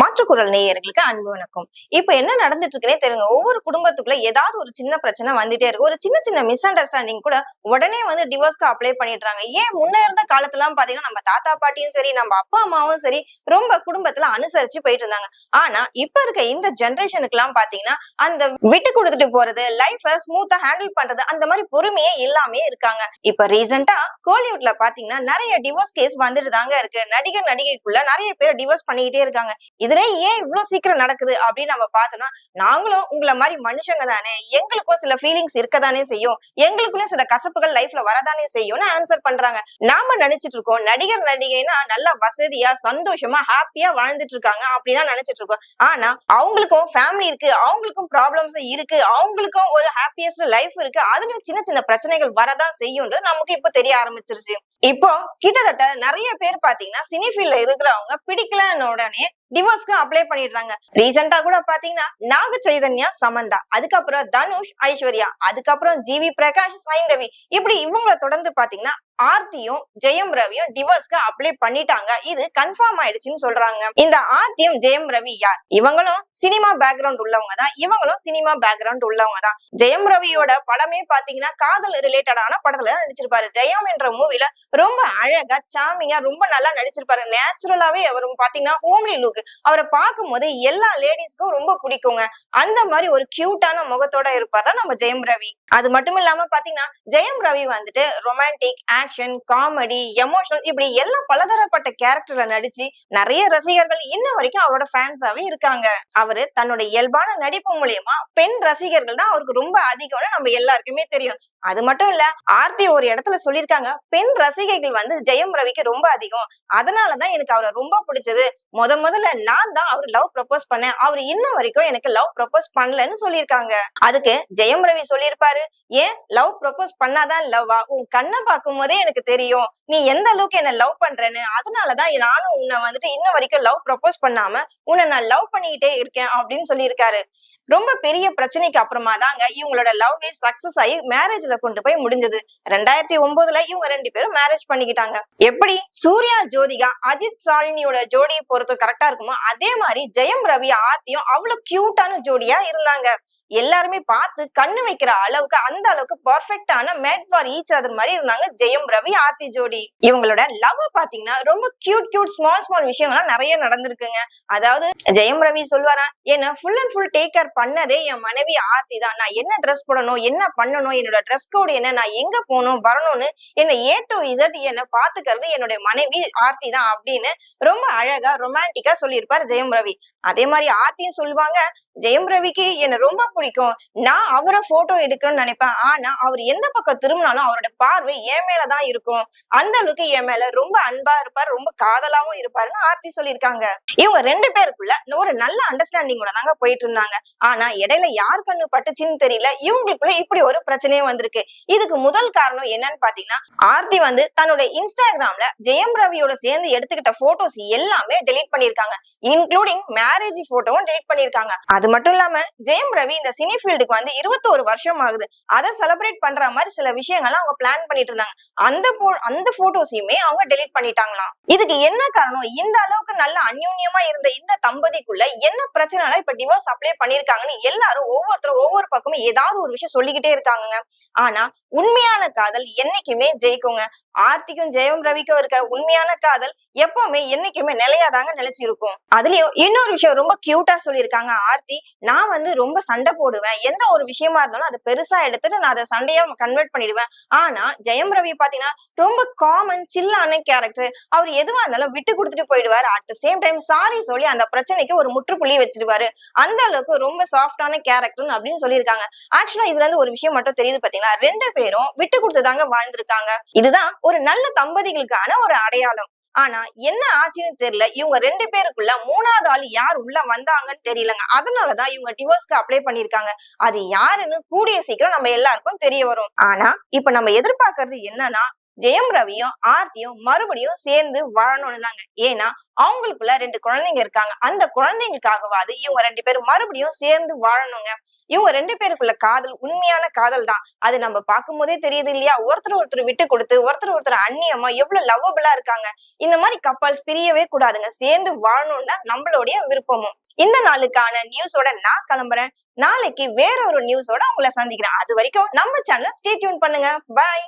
மாற்றுக்குரல் நேயர்களுக்கு அன்பு வணக்கம். இப்ப என்ன நடந்துட்டு இருக்குன்னே தெரியுங்க ஒவ்வொரு குடும்பத்துக்குள்ள ஏதாவது ஒரு சின்ன பிரச்சனை வந்துட்டே இருக்கு. ஒரு சின்ன சின்ன மிஸ் அண்டர்ஸ்டாண்டிங் கூட உடனே வந்து டிவோர்ஸ்க்கு அப்ளை பண்ணிடுறாங்க. ஏன் முன்ன இருந்த காலத்துல எல்லாம் பாத்தீங்கன்னா நம்ம தாத்தா பாட்டியும் சரி நம்ம அப்பா அம்மாவும் சரி ரொம்ப குடும்பத்துல அனுசரிச்சு போயிட்டு இருந்தாங்க ஆனா இப்ப இருக்க இந்த ஜெனரேஷனுக்கு எல்லாம் பாத்தீங்கன்னா அந்த விட்டு கொடுத்துட்டு போறது லைஃப ஸ்மூத்தா ஹேண்டில் பண்றது அந்த மாதிரி பொறுமையே இல்லாமே இருக்காங்க. இப்ப ரீசெண்டா கோலிவுட்ல பாத்தீங்கன்னா நிறைய டிவோர்ஸ் கேஸ் வந்துட்டு தாங்க இருக்கு. நடிகர் நடிகைக்குள்ள நிறைய பேர் டிவோர்ஸ் பண்ணிக்கிட்டே இருக்காங்க. இதுவே ஏன் இவ்வளவு சீக்கிரம் நடக்குது அப்படின்னு நம்ம பார்த்தோம்னா நாங்களும் உங்களை மாதிரி மனுஷங்க தானே எங்களுக்கும் சில ஃபீலிங்ஸ் இருக்கதானே செய்யும் எங்களுக்குள்ள சில கசப்புகள் லைஃப்ல வரதானே செய்யும்னு ஆன்சர் பண்றாங்க. நாம நினைச்சிட்டு இருக்கோம் நடிகர் நடிகைனா நல்லா வசதியா சந்தோஷமா ஹாப்பியா வாழ்ந்துட்டு இருக்காங்க அப்படிதான் நினைச்சிட்டு இருக்கோம். ஆனா அவங்களுக்கும் ஃபேமிலி இருக்கு அவங்களுக்கும் ப்ராப்ளம்ஸ் இருக்கு அவங்களுக்கும் ஒரு ஹாப்பியஸ்ட் லைஃப் இருக்கு அதுலயும் சின்ன சின்ன பிரச்சனைகள் வரதான் செய்யும்ன்றது நமக்கு இப்ப தெரிய ஆரம்பிச்சிருச்சு. இப்போ கிட்டத்தட்ட நிறைய பேர் பாத்தீங்கன்னா சினி ஃபீல்ட்ல இருக்கிறவங்க பிடிக்கலன்னு உடனே டிவோர்ஸ்க்கு அப்ளை பண்ணிடுறாங்க. ரீசெண்டா கூட பாத்தீங்கன்னா நாக சைதன்யா சமந்தா அதுக்கப்புறம் தனுஷ் ஐஸ்வர்யா அதுக்கப்புறம் ஜிவி பிரகாஷ் சைந்தவி. இப்படி இவங்கள தொடர்ந்து பாத்தீங்கன்னா ஆர்த்தியும் ஜெயம் ரவியும் டிவோர்ஸ்க்கு அப்ளை பண்ணிட்டாங்க. இது கன்ஃபார்ம் ஆயிடுச்சுன்னு சொல்றாங்க. இந்த ஆர்த்தியும் ஜெயம் ரவி யார்? இவங்களும் சினிமா பேக்ரவுண்ட் உள்ளவங்க தான். இவங்களும் சினிமா பேக்ரவுண்ட் உள்ளவங்க தான். ஜெயம் ரவியோட படமே பாத்தீங்கன்னா காதல் ரிலேட்டடான படத்துல தான் நடிச்சிருப்பாரு. ஜெயம் என்ற மூவில ரொம்ப அழகா சாமிங்கா ரொம்ப நல்லா நடிச்சிருப்பாரு. நேச்சுரலாவே அவர் பாத்தீங்கன்னா ஹோம்லி லுக் அவரை பார்க்கும் போது எல்லா லேடிஸ்க்கும் ரொம்ப பிடிக்குங்க. அந்த மாதிரி ஒரு கியூட்டான முகத்தோட இருப்பாரு நம்ம ஜெயம் ரவி. அது மட்டும் இல்லாம பாத்தீங்கன்னா ஜெயம் ரவி வந்துட்டு ரொமான்டிக் ஆக்ஷன் காமெடி எமோஷனல் இப்படி எல்லா பலதரப்பட்ட கேரக்டர்ல நடிச்சு நிறைய ரசிகர்கள் இன்ன வரைக்கும் அவரோட ஃபேன்ஸாவே இருக்காங்க. அவரு தன்னோட இயல்பான நடிப்பு மூலியமா பெண் ரசிகர்கள் தான் அவருக்கு ரொம்ப அதிகம்னு நம்ம எல்லாருக்குமே தெரியும். அது மட்டும் இல்ல ஆர்த்தி ஒரு இடத்துல சொல்லியிருக்காங்க பெண் ரசிகைகள் வந்து ஜெயம் ரவிக்கு ரொம்ப அதிகம். அதனாலதான் எனக்கு அவரை ரொம்ப பிடிச்சது. முத முதல்ல நான் தான் அவர் லவ் ப்ரப்போஸ் பண்ணேன். அவர் இன்ன வரைக்கும் எனக்கு லவ் ப்ரப்போஸ் பண்ணலன்னு சொல்லியிருக்காங்க. அதுக்கு ஜெயம் ரவி சொல்லியிருப்பாரு ஏன் லவ் ப்ரப்போஸ் பண்ணாதான் லவ்வா உன் கண்ணை பார்க்கும் போதே எனக்கு தெரியும். நீ எந்த அளவுக்கு என்ன லவ் பண்றேன்னு அதனாலதான் நானும் உன்னை வந்துட்டு இன்ன வரைக்கும் லவ் ப்ரப்போஸ் பண்ணாம உன்னை நான் லவ் பண்ணிக்கிட்டே இருக்கேன் அப்படின்னு சொல்லியிருக்காரு. ரொம்ப பெரிய பிரச்சனைக்கு அப்புறமா தாங்க இவங்களோட லவ்வே சக்சஸ் ஆகி மேரேஜ்ல கொண்டு போய் முடிஞ்சது. ரெண்டாயிரத்தி ஒன்பதுல இவங்க ரெண்டு பேரும் மேரேஜ் பண்ணிக்கிட்டாங்க. எப்படி? சூர்யா ஜோதிகா அஜித் சாலினியோட ஜோடியை பொறுத்து கரெக்டா இருக்குமோ அதே மாதிரி ஜெயம் ரவி ஆர்த்தியும் அவ்வளவு கியூட்டான ஜோடியா இருந்தாங்க. எல்லாருமே பார்த்து கண்ணு வைக்கிற அளவுக்கு அந்த அளவுக்கு பர்ஃபெக்டான மேட் ஃபார் ஈச் அதர் மாதிரி இருந்தாங்க ஜெயம் ரவி ஆர்த்தி ஜோடி இவங்களோட லவ் பாத்தீங்கன்னா ரொம்ப கியூட் கியூட் ஸ்மால் ஸ்மால் விஷயங்கள்லாம் நிறைய நடந்திருக்குங்க. அதாவது ஜெயம் ரவி சொல்வாரா என்ன full and full take care பண்ணதே என் மனைவி ஆர்த்தி தான். நான் என்ன ட்ரெஸ் போடணும் என்ன பண்ணணும் என்னோட ட்ரெஸ் கோடு என்ன நான் எங்க போகணும் வரணும்னு என்ன ஏ டு இசட் என்ன பாத்துக்கிறது என்னுடைய மனைவி ஆர்த்தி தான் அப்படின்னு ரொம்ப அழகா ரொமான்டிக்கா சொல்லியிருப்பார் ஜெயம் ரவி. அதே மாதிரி ஆர்த்தியும் சொல்லுவாங்க ஜெயம் ரவிக்கு என்ன ரொம்ப பிடிக்கும். நான் அவரை போட்டோ எடுக்கணும்னு நினைப்பேன். ஆனா அவர் எந்த பக்கம் திரும்பினாலும் அவரோட பார்வை என் மேலதான் இருக்கும். அந்த அளவுக்கு என் மேல ரொம்ப அன்பா இருப்பார் ரொம்ப காதலாவும் இருப்பாருன்னு ஆர்த்தி சொல்லியிருக்காங்க. இவங்க ரெண்டு பேருக்குள்ள ஒரு நல்ல அண்டர்ஸ்டாண்டிங்கோட தாங்க போயிட்டு இருந்தாங்க. ஆனா இடையில யார் கண்ணு பட்டுச்சுன்னு தெரியல. இவங்களுக்குள்ள இப்படி ஒரு பிரச்சனையும் வந்திருக்கு. இதுக்கு முதல் காரணம் என்னன்னு பாத்தீங்கன்னா ஆர்த்தி வந்து தன்னோட இன்ஸ்டாகிராம்ல ஜெயம் ரவியோட சேர்ந்து எடுத்துக்கிட்ட போட்டோஸ் எல்லாமே டெலீட் பண்ணிருக்காங்க இன்க்ளூடிங் மேரேஜ் போட்டோவும் டெலீட் பண்ணிருக்காங்க அது மட்டும் இல்லாம ஜெயம் ரவி இந்த சினி ஃபீல்டுக்கு வந்து இருபத்தோரு வருஷம் ஆகுது. அதை செலிப்ரேட் பண்ற மாதிரி சில விஷயங்கள்லாம் அவங்க பிளான் பண்ணிட்டு இருந்தாங்க. அந்த போ அந்த போட்டோஸையுமே அவங்க டெலிட் பண்ணிட்டாங்களாம். இதுக்கு என்ன காரணம்? இந்த அளவுக்கு நல்ல அந்யூன்யமா இருந்த இந்த தம்பதிக்குள்ள என்ன பிரச்சனைலாம் இப்ப டிவோர்ஸ் அப்ளை பண்ணிருக்காங்கன்னு எல்லாரும் ஒவ்வொருத்தரும் ஒவ்வொரு பக்கமும் ஏதாவது ஒரு விஷயம் சொல்லிக்கிட்டே இருக்காங்க ஆனா உண்மையான காதல் என்னைக்குமே ஜெயிக்குங்க. ஆர்த்திக்கும் ஜெயம் ரவிக்கும் இருக்க உண்மையான காதல் எப்பவுமே என்னைக்குமே நிலையாதாங்க நிலைச்சு இருக்கும் அதுலயும் இன்னொரு விஷயம் ரொம்ப கியூட்டா சொல்லியிருக்காங்க ஆர்த்தி. நான் வந்து ரொம்ப சண்டை போடுவேன். எந்த ஒரு விஷயமா இருந்தாலும் அதை பெருசா எடுத்துட்டு நான் அதை சண்டையா கன்வெர்ட் பண்ணிடுவேன். ஆனா ஜெயம் ரவி பாத்தீங்கன்னா ரொம்ப காமன் சில்லான கேரக்டர் அவர் எதுவா இருந்தாலும் விட்டு கொடுத்துட்டு போயிடுவாரு. At the same time sorry சொல்லி அந்த பிரச்சனைக்கு ஒரு முற்றுப்புள்ளி வச்சிருவாரு. அந்த அளவுக்கு ரொம்ப சாஃப்டான கேரக்டர் அப்படின்னு சொல்லியிருக்காங்க. ஆக்சுவலா இதுல இருந்து ஒரு விஷயம் மட்டும் தெரியுது பாத்தீங்களா? ரெண்டு பேரும் விட்டு கொடுத்துதாங்க வாழ்ந்திருக்காங்க. இதுதான் ஒரு நல்ல தம்பதிகளுக்கான ஒரு அடையாளம். ஆனா என்ன ஆச்சுன்னு தெரியல. இவங்க ரெண்டு பேருக்குள்ள மூணாவது ஆள் யார் உள்ள வந்தாங்கன்னு தெரியலங்க. அதனாலதான் இவங்க டிவோர்ஸ்க்கு அப்ளை பண்ணிருக்காங்க அது யாருன்னு கூடிய சீக்கிரம் நம்ம எல்லாருக்கும் தெரிய வரும். ஆனா இப்ப நம்ம எதிர்பார்க்கறது என்னன்னா ஜெயம் ரவியும் ஆர்த்தியும் மறுபடியும் சேர்ந்து வாழணும்னு தாங்க ஏன்னா அவங்களுக்குள்ள ரெண்டு குழந்தைங்க இருக்காங்க. அந்த குழந்தைங்களுக்காகவாது இவங்க ரெண்டு பேரும் மறுபடியும் சேர்ந்து வாழணுங்க. இவங்க ரெண்டு பேருக்குள்ள காதல் உண்மையான காதல் தான். அது நம்ம பார்க்கும் போதே தெரியுது இல்லையா? ஒருத்தர் ஒருத்தர் விட்டு கொடுத்து ஒருத்தர் ஒருத்தர் அந்நியமா எவ்வளவு லவ்வபிளா இருக்காங்க. இந்த மாதிரி கப்பல்ஸ் பிரியவே கூடாதுங்க. சேர்ந்து வாழணும்னு தான் நம்மளுடைய விருப்பமும். இந்த நாளுக்கான நியூஸோட நான் கிளம்புறேன். நாளைக்கு வேற ஒரு நியூஸோட உங்களை சந்திக்கிறேன். அது வரைக்கும் நம்ம சேனல் ஸ்டே டியூன் பண்ணுங்க. பாய்